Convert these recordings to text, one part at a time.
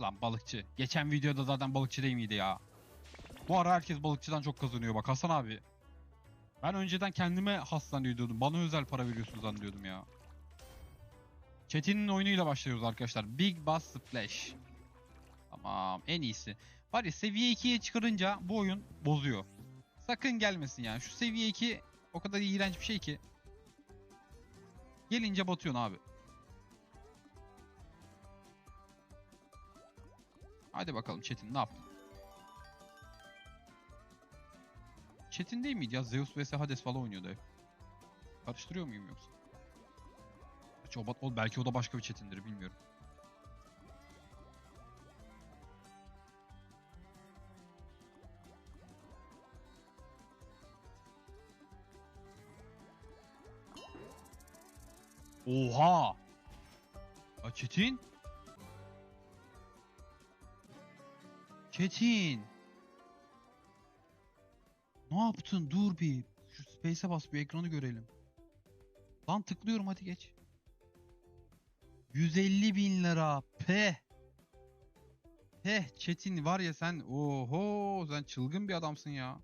Lan balıkçı. Geçen videoda zaten balıkçı değil miydi ya? Bu ara herkes balıkçıdan çok kazanıyor bak Hasan abi. Ben önceden kendime has zannediyordum. Bana özel para veriyorsun zannediyordum ya. Çetin'in oyunuyla başlıyoruz arkadaşlar. Big Bass Splash. Tamam en iyisi. Var ya seviye 2'ye çıkarınca bu oyun bozuyor. Sakın gelmesin yani. Şu seviye 2 o kadar iğrenç bir şey ki. Gelince batıyorsun abi. Hadi bakalım Çetin ne yaptın? Çetin değil miydi ya? Zeus vs Hades falan oynuyordu hep. Karıştırıyor muyum yoksa? Gerçi o, o- belki o da başka bir Çetin'dir bilmiyorum. Oha! Ya Çetin? Çetin! Ne yaptın? Dur bir. Şu space'e bas bir ekranı görelim. Lan tıklıyorum hadi geç. 150 bin lira. Peh. Peh Çetin var ya sen. Oho sen çılgın bir adamsın ya.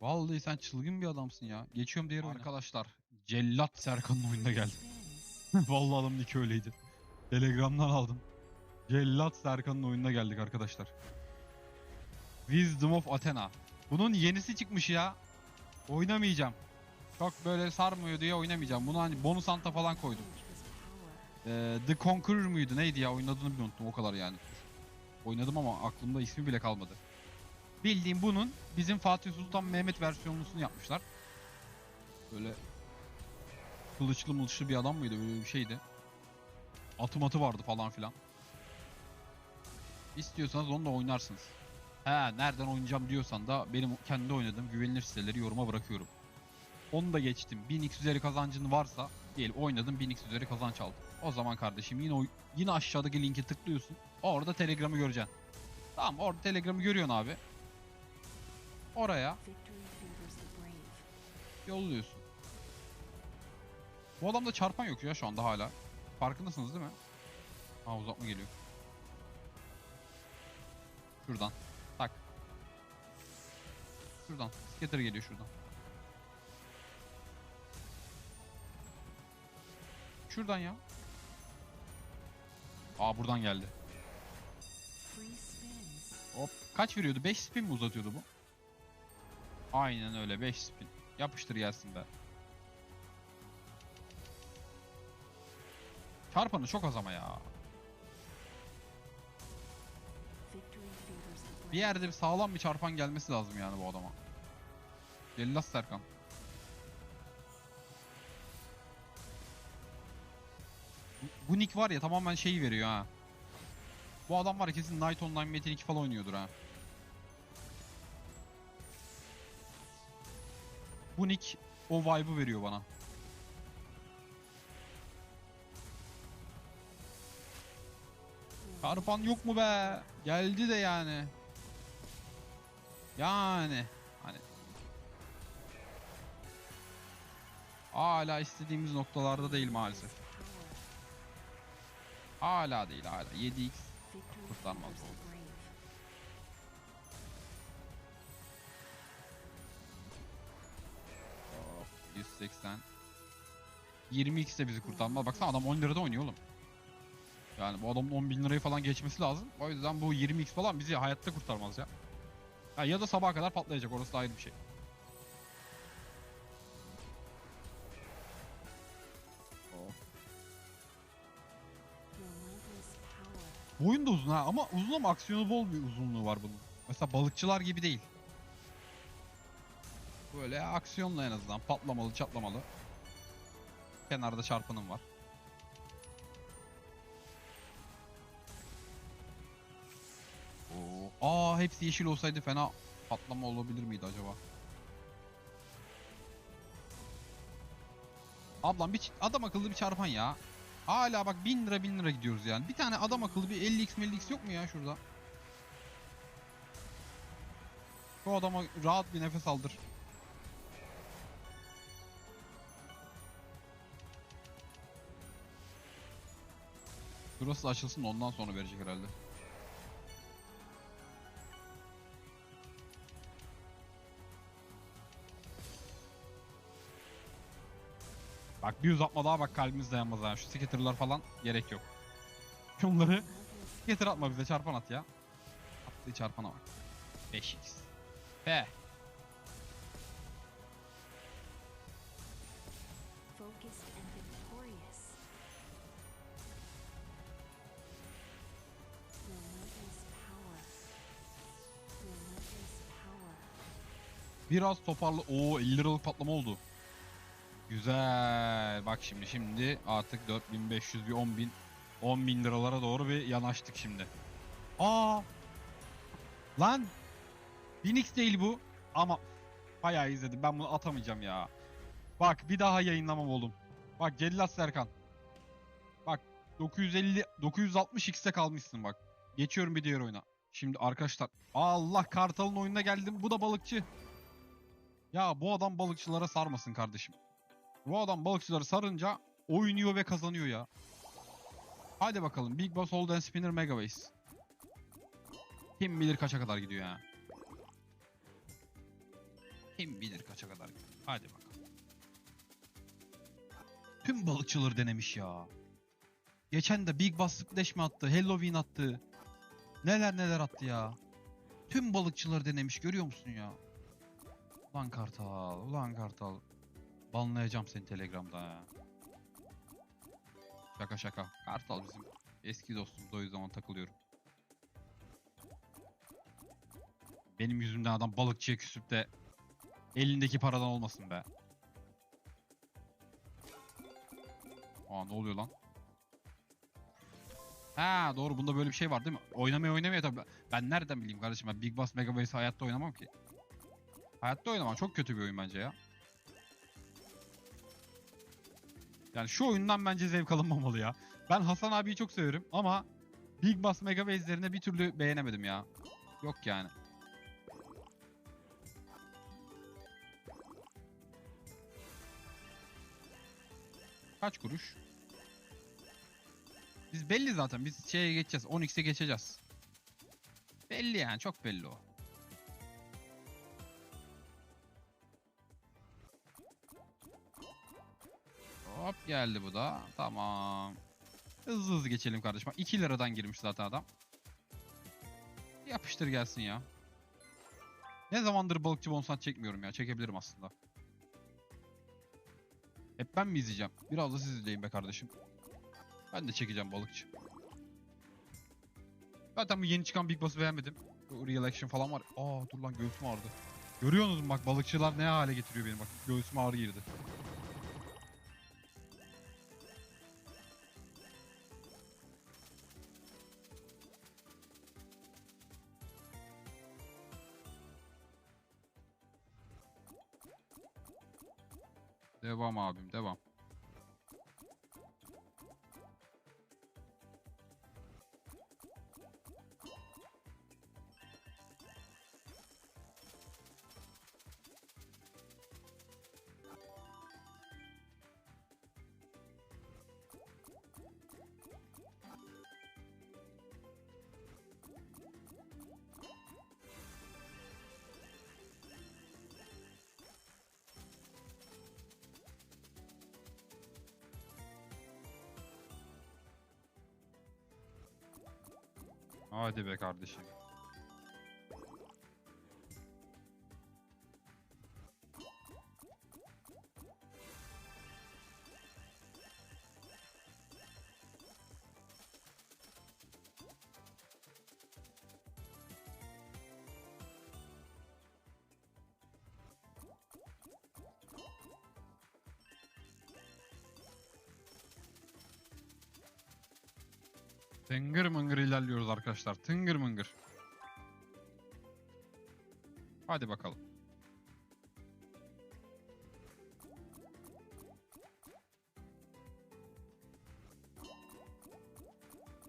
Vallahi sen çılgın bir adamsın ya. Geçiyorum diğer oyuna. Arkadaşlar Cellat Serkan'ın oyununa geldim. Vallahi adamın iki öyleydi. Telegram'dan aldım. Cellat Serkan'ın oyununa geldik arkadaşlar. Wisdom of Athena. Bunun yenisi çıkmış ya. Oynamayacağım. Çok böyle sarmıyor diye oynamayacağım. Bunu hani bonus anta falan koydum. Ee, The Conqueror muydu neydi ya oyunun adını bile unuttum o kadar yani. Oynadım ama aklımda ismi bile kalmadı. Bildiğim bunun bizim Fatih Sultan Mehmet versiyonlusunu yapmışlar. Böyle kılıçlı mılıçlı bir adam mıydı böyle bir şeydi. Atı vardı falan filan. İstiyorsanız onu da oynarsınız. He nereden oynayacağım diyorsan da benim kendi oynadığım güvenilir siteleri yoruma bırakıyorum. Onu da geçtim. 1000x üzeri kazancın varsa değil oynadım 1000x üzeri kazanç aldım. O zaman kardeşim yine oy- yine aşağıdaki linki tıklıyorsun. Orada Telegram'ı göreceksin. Tamam orada Telegram'ı görüyorsun abi. Oraya yolluyorsun. Bu adamda çarpan yok ya şu anda hala. Farkındasınız değil mi? Ha uzatma geliyor. Şuradan. Tak. Şuradan. Scatter geliyor şuradan. Şuradan ya. Aa buradan geldi. Hop. Kaç veriyordu? 5 spin mi uzatıyordu bu? Aynen öyle 5 spin. Yapıştır gelsin be. Çarpanı çok az ama ya. Bir yerde bir sağlam bir çarpan gelmesi lazım yani bu adama. Cellas Serkan. Bu- nick var ya tamamen şeyi veriyor ha. Bu adam var ya kesin Night Online Metin 2 falan oynuyordur ha. Bu nick o vibe'ı veriyor bana. Çarpan yok mu be? Geldi de yani. Yani. Hani. Hala istediğimiz noktalarda değil maalesef. Hala değil hala. 7x kurtarmaz bu. Hop, 180. 20x de bizi kurtarmaz. Baksana adam 10 lirada oynuyor oğlum. Yani bu adamın 10 bin lirayı falan geçmesi lazım. O yüzden bu 20x falan bizi hayatta kurtarmaz ya. Ha, ya da sabaha kadar patlayacak orası da ayrı bir şey. Bu oyun da uzun ha ama uzun ama aksiyonu bol bir uzunluğu var bunun. Mesela balıkçılar gibi değil. Böyle aksiyonla en azından patlamalı çatlamalı. Kenarda çarpanım var. Hepsi yeşil olsaydı fena patlama olabilir miydi acaba? Ablam bir adam akıllı bir çarpan ya. Hala bak 1000 lira 1000 lira gidiyoruz yani. Bir tane adam akıllı bir 50x 50x yok mu ya şurada? Bu adama rahat bir nefes aldır. Şurası açılsın ondan sonra verecek herhalde. Bak bir uzatma daha bak kalbimiz dayanmaz ha. Şu skitter'lar falan gerek yok. Şunları skitter atma bize çarpan at ya. Attığı çarpana bak. 5x. P. focused and victorious. Relentless power. Relentless power. Biraz toparlı. Oo 50 liralık patlama oldu. Güzel. Bak şimdi şimdi artık 4500 bir 10 bin 10 bin liralara doğru bir yanaştık şimdi. Aa. Lan. 1000x değil bu. Ama bayağı izledim. Ben bunu atamayacağım ya. Bak bir daha yayınlamam oğlum. Bak Cellat Serkan. Bak 950 960x'te kalmışsın bak. Geçiyorum bir diğer oyuna. Şimdi arkadaşlar Allah Kartal'ın oyununa geldim. Bu da balıkçı. Ya bu adam balıkçılara sarmasın kardeşim. Bu adam balıkçıları sarınca oynuyor ve kazanıyor ya. Hadi bakalım Big Boss Hold and Spinner Mega Base. Kim bilir kaça kadar gidiyor ya. Kim bilir kaça kadar gidiyor. Hadi bakalım. Tüm balıkçıları denemiş ya. Geçen de Big Boss Splash mi attı? Halloween attı. Neler neler attı ya. Tüm balıkçıları denemiş görüyor musun ya? Ulan Kartal, ulan Kartal. Banlayacağım seni Telegram'da ya. Şaka şaka. Kartal bizim eski dostumuz o yüzden takılıyorum. Benim yüzümden adam balıkçıya küsüp de elindeki paradan olmasın be. Aa ne oluyor lan? Ha doğru bunda böyle bir şey var değil mi? Oynamaya oynamaya tabii. Ben nereden bileyim kardeşim ben Big Boss Mega Base hayatta oynamam ki. Hayatta oynamam. Çok kötü bir oyun bence ya. Yani şu oyundan bence zevk alınmamalı ya. Ben Hasan abiyi çok severim ama Big Boss Mega Base'lerine bir türlü beğenemedim ya. Yok yani. Kaç kuruş? Biz belli zaten. Biz şeye geçeceğiz. 10x'e geçeceğiz. Belli yani. Çok belli o. Hop geldi bu da. Tamam. Hızlı hızlı geçelim kardeşim. 2 liradan girmiş zaten adam. Yapıştır gelsin ya. Ne zamandır balıkçı bonsan çekmiyorum ya. Çekebilirim aslında. Hep ben mi izleyeceğim? Biraz da siz izleyin be kardeşim. Ben de çekeceğim balıkçı. Zaten bu yeni çıkan Big Boss'u beğenmedim. Real Action falan var. Aa dur lan göğsüm ağrıdı. Görüyorsunuz mu bak balıkçılar ne hale getiriyor beni bak. Göğsüme ağrı girdi. Devam abim devam. Hadi be kardeşim. Arkadaşlar. Tıngır mıngır. Hadi bakalım.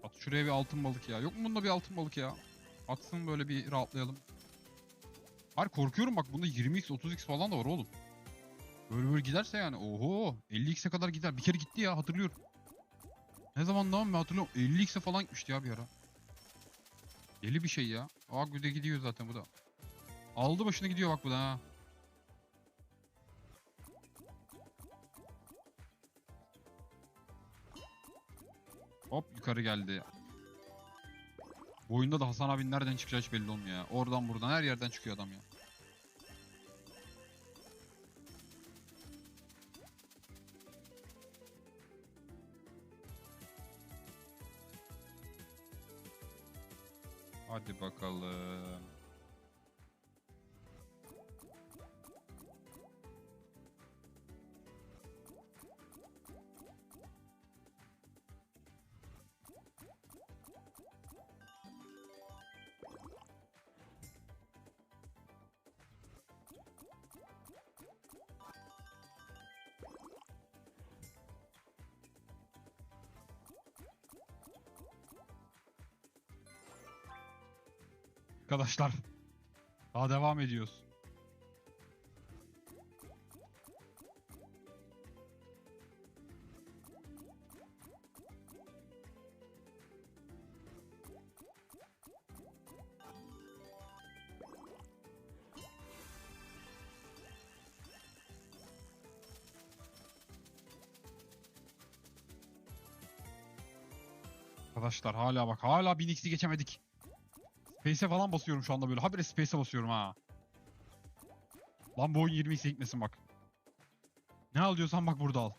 At şuraya bir altın balık ya. Yok mu bunda bir altın balık ya? Atsın böyle bir rahatlayalım. Hayır korkuyorum bak bunda 20x 30x falan da var oğlum. Böyle böyle giderse yani oho 50x'e kadar gider. Bir kere gitti ya hatırlıyorum. Ne zaman lan ben hatırlıyorum 50x'e falan gitmişti ya bir ara. Deli bir şey ya. Aa bir de gidiyor zaten bu da. Aldı başını gidiyor bak bu da ha. Hop yukarı geldi. Bu oyunda da Hasan abinin nereden çıkacağı hiç belli olmuyor ya. Oradan buradan her yerden çıkıyor adam ya. Hadi bakalım. Arkadaşlar. Daha devam ediyoruz. Arkadaşlar hala bak hala 1000x'i geçemedik. Space'e falan basıyorum şu anda böyle. Habire Space'e basıyorum ha. Lan bu oyun 20x'e gitmesin bak. Ne alıyorsan bak burada al.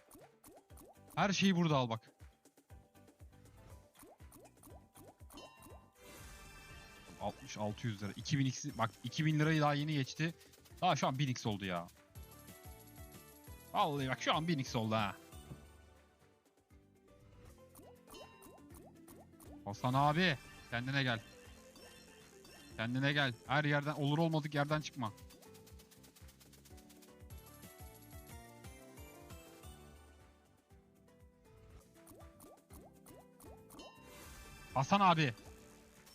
Her şeyi burada al bak. ...60 600 lira. 2000 x bak 2000 lirayı daha yeni geçti. Daha şu an 1000x oldu ya. Vallahi bak şu an 1000x oldu ha. Hasan abi kendine gel. Kendine gel. Her yerden olur olmadık yerden çıkma. Hasan abi.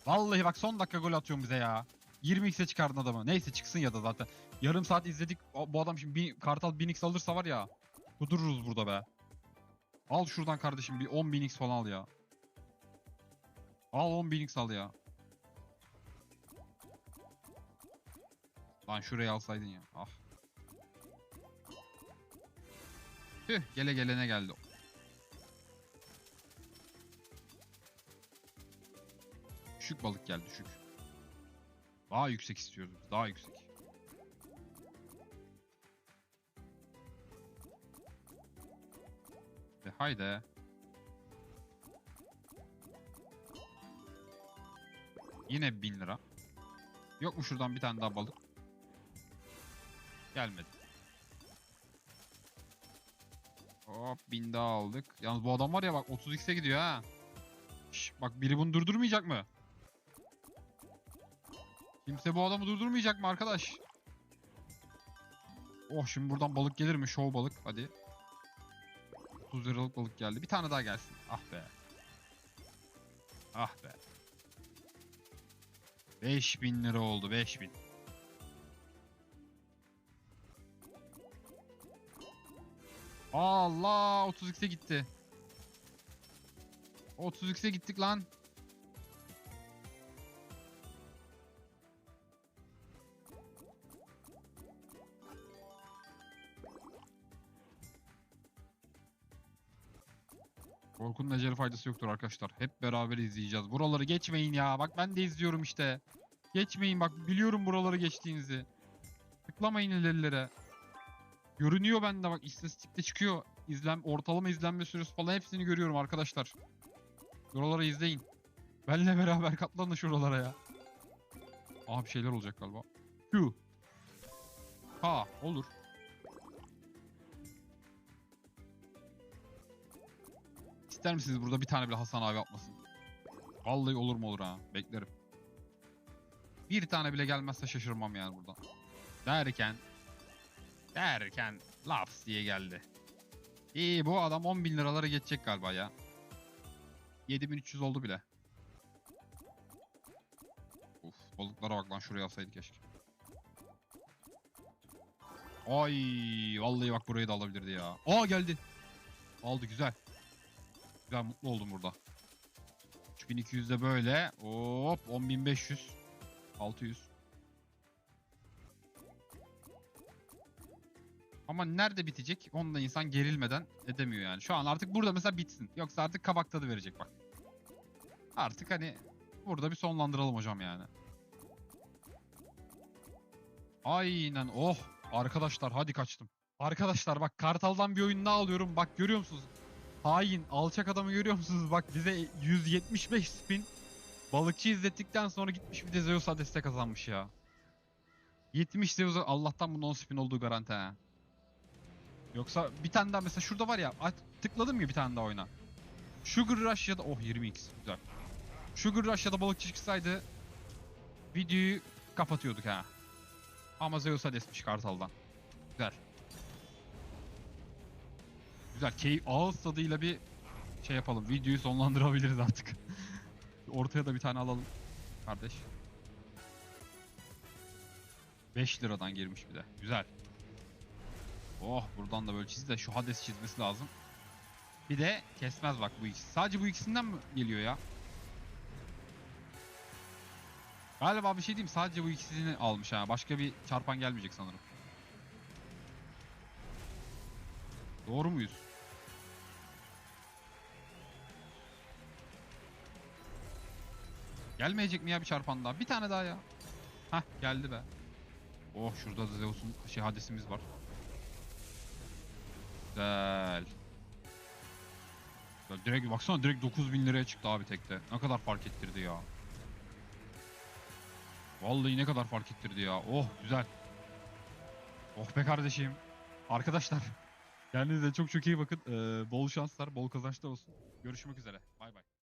Vallahi bak son dakika gol atıyorsun bize ya. 20x'e çıkardın adamı. Neyse çıksın ya da zaten. Yarım saat izledik. Bu adam şimdi bir, Kartal 1000x alırsa var ya. Kudururuz burada be. Al şuradan kardeşim bir 10.000x falan al ya. Al 10.000x al ya. Lan şurayı alsaydın ya. Ah. Tüh gele gelene geldi. Düşük balık geldi düşük. Daha yüksek istiyoruz. biz, Daha yüksek. E, haydi. Yine 1000 lira. Yok mu şuradan bir tane daha balık? Gelmedi. Hop 1000 daha aldık. Yalnız bu adam var ya bak 30x'e gidiyor ha. Şş, bak biri bunu durdurmayacak mı? Kimse bu adamı durdurmayacak mı arkadaş? Oh şimdi buradan balık gelir mi? Show balık hadi. 30 liralık balık geldi. Bir tane daha gelsin. Ah be. Ah be. 5000 lira oldu 5000. Allah 30x'e gitti. 30x'e gittik lan. Korkunun eceli faydası yoktur arkadaşlar. Hep beraber izleyeceğiz. Buraları geçmeyin ya. Bak ben de izliyorum işte. Geçmeyin bak biliyorum buraları geçtiğinizi. Tıklamayın ilerilere. Görünüyor bende bak istatistikte çıkıyor. İzlen, ortalama izlenme süresi falan hepsini görüyorum arkadaşlar. Buraları izleyin. Benle beraber katlanın şuralara ya. Aha bir şeyler olacak galiba. Q. Ha olur. İster misiniz burada bir tane bile Hasan abi atmasın? Vallahi olur mu olur ha. Beklerim. Bir tane bile gelmezse şaşırmam yani buradan. Derken derken laps diye geldi. İyi bu adam 10 bin liraları geçecek galiba ya. 7300 oldu bile. Uf balıklara bak lan şuraya alsaydık keşke. Ay vallahi bak burayı da alabilirdi ya. Aa geldi. Aldı güzel. Güzel mutlu oldum burada. 3200'de böyle. Hop 10500. 600. Ama nerede bitecek? Onu da insan gerilmeden edemiyor yani. Şu an artık burada mesela bitsin. Yoksa artık kabak tadı verecek bak. Artık hani burada bir sonlandıralım hocam yani. Aynen oh. Arkadaşlar hadi kaçtım. Arkadaşlar bak Kartal'dan bir oyun daha alıyorum. Bak görüyor musunuz? Hain alçak adamı görüyor musunuz? Bak bize 175 spin balıkçı izlettikten sonra gitmiş bir de Zeus'a destek kazanmış ya. 70 Zeus'a Allah'tan bunun 10 spin olduğu garanti ha. Yoksa bir tane daha mesela şurada var ya tıkladım ya bir tane daha oyuna. Sugar Rush ya da oh 20x güzel. Sugar Rush ya da balıkçı çıksaydı videoyu kapatıyorduk ha. Ama Zeus'a desmiş Kartal'dan. Güzel. Güzel. Key ağız tadıyla bir şey yapalım. Videoyu sonlandırabiliriz artık. Ortaya da bir tane alalım. Kardeş. 5 liradan girmiş bir de. Güzel. Oh buradan da böyle çizdi de şu Hades çizmesi lazım. Bir de kesmez bak bu ikisi. Sadece bu ikisinden mi geliyor ya? Galiba bir şey diyeyim sadece bu ikisini almış ha. Başka bir çarpan gelmeyecek sanırım. Doğru muyuz? Gelmeyecek mi ya bir çarpan daha? Bir tane daha ya. Hah geldi be. Oh şurada da Zeus'un şey hadesimiz var. Güzel. Ya direkt baksana direkt 9000 liraya çıktı abi tekte. Ne kadar fark ettirdi ya. Vallahi ne kadar fark ettirdi ya. Oh güzel. Oh be kardeşim. Arkadaşlar kendinize çok çok iyi bakın. Ee, bol şanslar, bol kazançlar olsun. Görüşmek üzere.